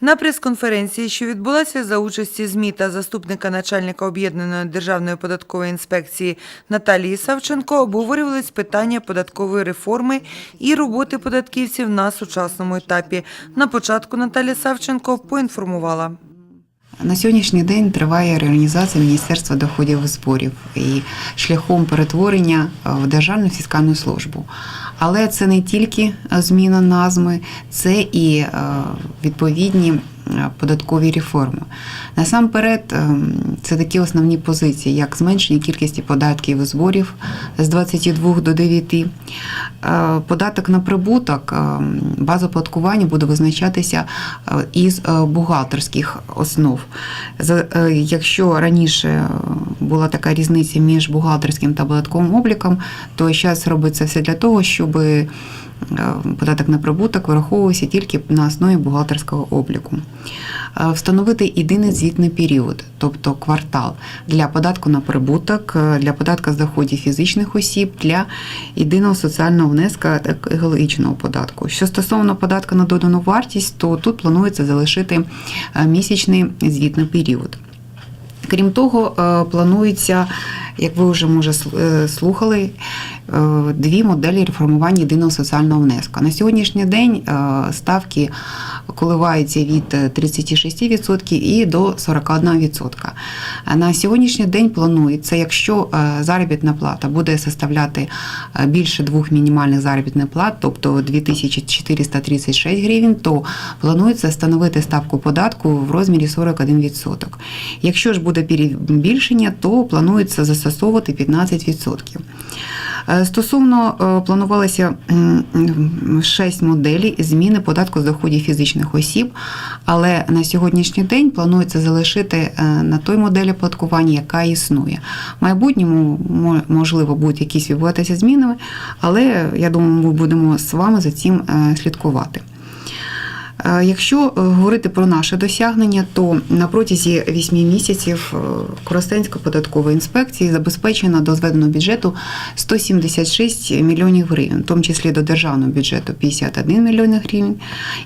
На прес-конференції, що відбулася за участі ЗМІ та заступника начальника об'єднаної державної податкової інспекції Наталії Савченко, обговорювались питання податкової реформи і роботи податківців на сучасному етапі. На початку Наталія Савченко поінформувала. На сьогоднішній день триває реорганізація Міністерства доходів і зборів і шляхом перетворення е, в Державну фіскальну службу. Але це не тільки е, зміна назви, це і е, відповідні податкові реформи. Насамперед, е, це такі основні позиції, як зменшення кількості податків і зборів з 22 до 9, Е, податок на прибуток, е, база оподаткування буде визначатися е, із е, бухгалтерських основ. Е, Якщо раніше е, була така різниця між бухгалтерським та податковим обліком, то зараз робиться все для того, щоб е, податок на прибуток вираховувався тільки на основі бухгалтерського обліку. Е, Встановити єдиний звітний період, тобто квартал для податку на прибуток, е, для податку з доходів фізичних осіб, для єдиного соціального внеска та екологічного податку. Що стосовно податку на додану вартість, то тут планується залишити е, місячний звітний період. Крім того, е, планується, як ви вже може е, слухали, е, дві моделі реформування єдиного соціального внеску. На сьогоднішній день е, ставки коливаються від е, 36% і до 41%. На сьогоднішній день планується, якщо е, заробітна плата буде составляти е, більше двох мінімальних заробітних плат, тобто 2436 гривень, то планується встановити ставку податку в розмірі 41%. Якщо ж буде перебільшення, то планується застосовувати 15%. Е, Стосовно е, планувалося 6 моделей зміни податку з доходів фізичних осіб, але на сьогоднішній день планується залишити е, на той моделі оподаткування, яка існує. В майбутньому можливо будуть якісь відбуватися зміни, але я думаю, ми будемо з вами за цим слідкувати. Е, Якщо е, говорити про наше досягнення, то на протязі 8 місяців е, Коростенської податкової інспекції забезпечено до зведеного бюджету 176 мільйонів гривень, в тому числі до державного бюджету 51 мільйон гривень,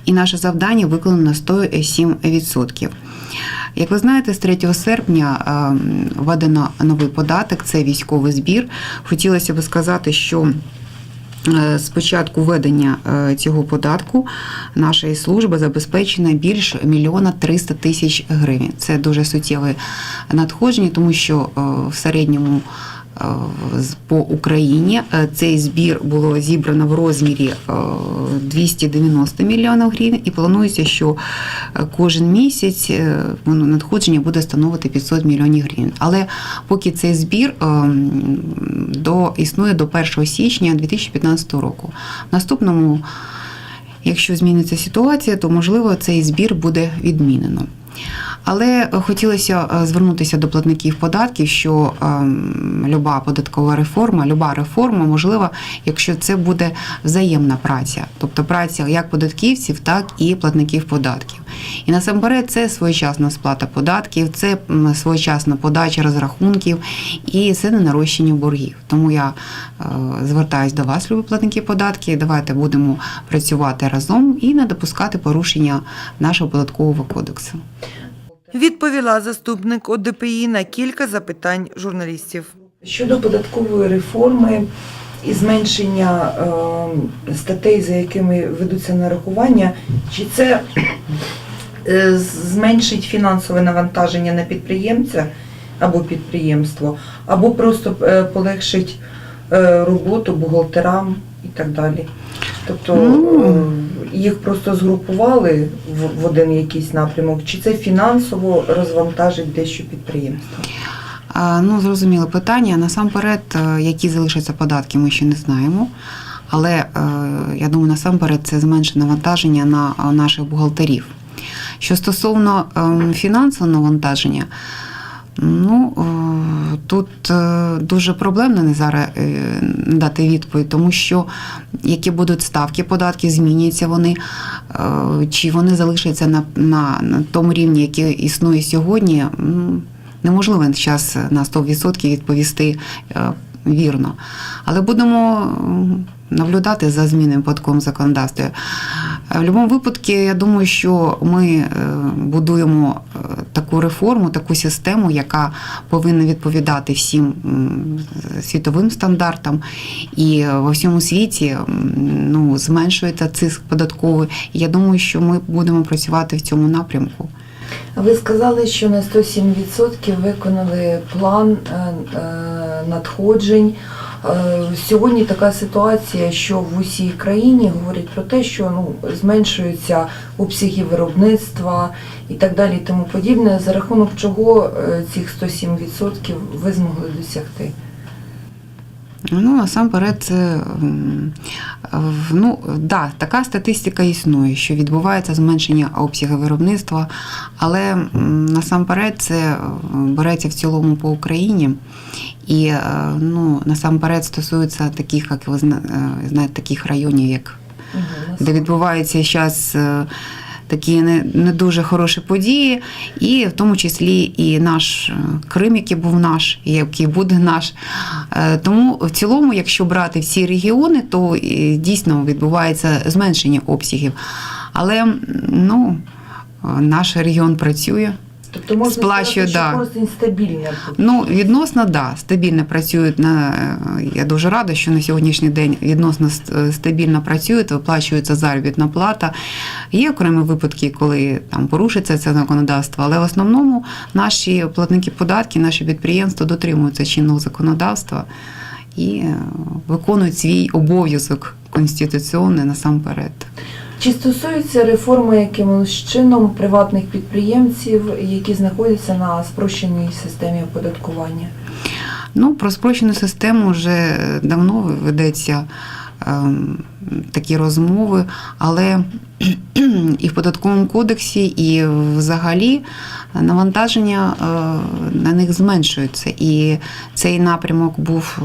і наше завдання виконано на 107%. Як ви знаєте, з 3 серпня введено новий податок це військовий збір. Хотілося б сказати, що з початку введення е, цього податку нашої служби забезпечена більш мільйона 300 тисяч гривень. Це дуже суттєве надходження, тому що е, в середньому е, по Україні е, цей збір було зібрано в розмірі е, 290 мільйонів гривень, і планується, що е, кожен місяць е, надходження буде становити 500 мільйонів гривень. Але поки цей збір е, до існує до 1 січня 2015 року. В наступному, якщо зміниться ситуація, то можливо цей збір буде відмінено. Але хотілося е, звернутися до платників податків, що ем, люба податкова реформа, люба реформа можлива, якщо це буде взаємна праця, тобто праця як податківців, так і платників податків. І насамперед це своєчасна сплата податків, це своєчасна подача розрахунків і це не нарощення боргів. Тому я е, звертаюся до вас, любі платники податків. Давайте будемо працювати разом і не допускати порушення нашого податкового кодексу. Відповіла заступник ОДПІ на кілька запитань журналістів. Щодо податкової реформи і зменшення е, статей, за якими ведуться нарахування, чи це е, зменшить фінансове навантаження на підприємця або підприємство, або просто е, полегшить роботу бухгалтерам і так далі. Тобто Ну. Їх просто згрупували в, один якийсь напрямок, чи це фінансово розвантажить дещо підприємство? Ну, зрозуміле питання. Насамперед, е, які залишаться податки, ми ще не знаємо. Але е, я думаю, насамперед це зменшить навантаження на е, наших бухгалтерів. Що стосовно ем, фінансового навантаження, ну е, тут е, дуже проблемно не зараз е, дати відповідь, тому що які будуть ставки податків, зміняться вони, чи вони залишаться на, на, на тому рівні, який існує сьогодні. Неможливо зараз на 100% відповісти вірно. Але будемо наблюдати за змінами податкового законодавства. Е, В будь-якому випадку, я думаю, що ми е, будуємо е, таку реформу, таку систему, яка повинна відповідати всім світовим стандартам. І во всьому світі ну, зменшується циск податковий. Я думаю, що ми будемо працювати в цьому напрямку. Ви сказали, що на 107% виконали план е, е, надходжень. Е, Сьогодні така ситуація, що в усій країні говорять про те, що ну, зменшуються обсяги виробництва і так далі, і тому подібне. За рахунок чого цих 107% ви змогли досягти? Ну, насамперед, це ну, да, така статистика існує, що відбувається зменшення обсягу виробництва, але насамперед це е, береться в цілому по Україні. І е, ну, насамперед стосується таких, як ви е, знаєте, таких районів, як де відбувається зараз такі не, не дуже хороші події, і в тому числі і наш е, Крим, який був наш, і який буде наш. Е, Тому в цілому, якщо брати всі регіони, то е, дійсно відбувається зменшення обсягів. Але ну, наш регіон працює. Тобто можна Сплачує, сказати, що да. користень стабільна. Ну, відносно, да, стабільно працюють на е, я дуже рада, що на сьогоднішній день відносно стабільно працюють, виплачується заробітна плата. Є окремі випадки, коли там порушиться це законодавство, але в основному наші платники податків, наші підприємства дотримуються чинного законодавства і е, виконують свій обов'язок конституційний насамперед. Чи стосується реформи якимось чином приватних підприємців, які знаходяться на спрощеній системі оподаткування? Ну, про спрощену систему вже давно ведеться ем, такі розмови, але і в податковому кодексі, і взагалі навантаження е, на них зменшується. І цей напрямок був е,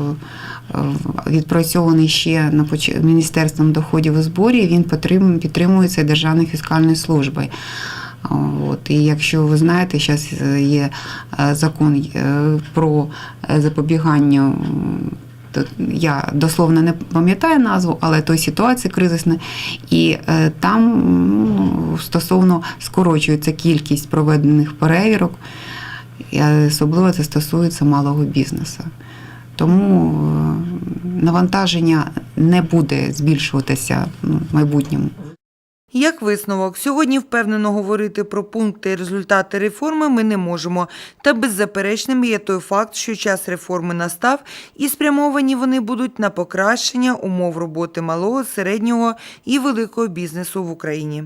відпрацьований ще на Міністерством доходів і зборів. Він підтримується Державною фіскальною службою. От, і якщо ви знаєте, зараз є е, закон е, про е, запобігання. Я дословно не пам'ятаю назву, але той ситуації кризисної, і е, там ну, стосовно скорочується кількість проведених перевірок, і особливо це стосується малого бізнесу. Тому е, навантаження не буде збільшуватися ну, в майбутньому. Як висновок, сьогодні впевнено говорити про пункти і результати реформи ми не можемо. Та беззаперечним є той факт, що час реформи настав і спрямовані вони будуть на покращення умов роботи малого, середнього і великого бізнесу в Україні.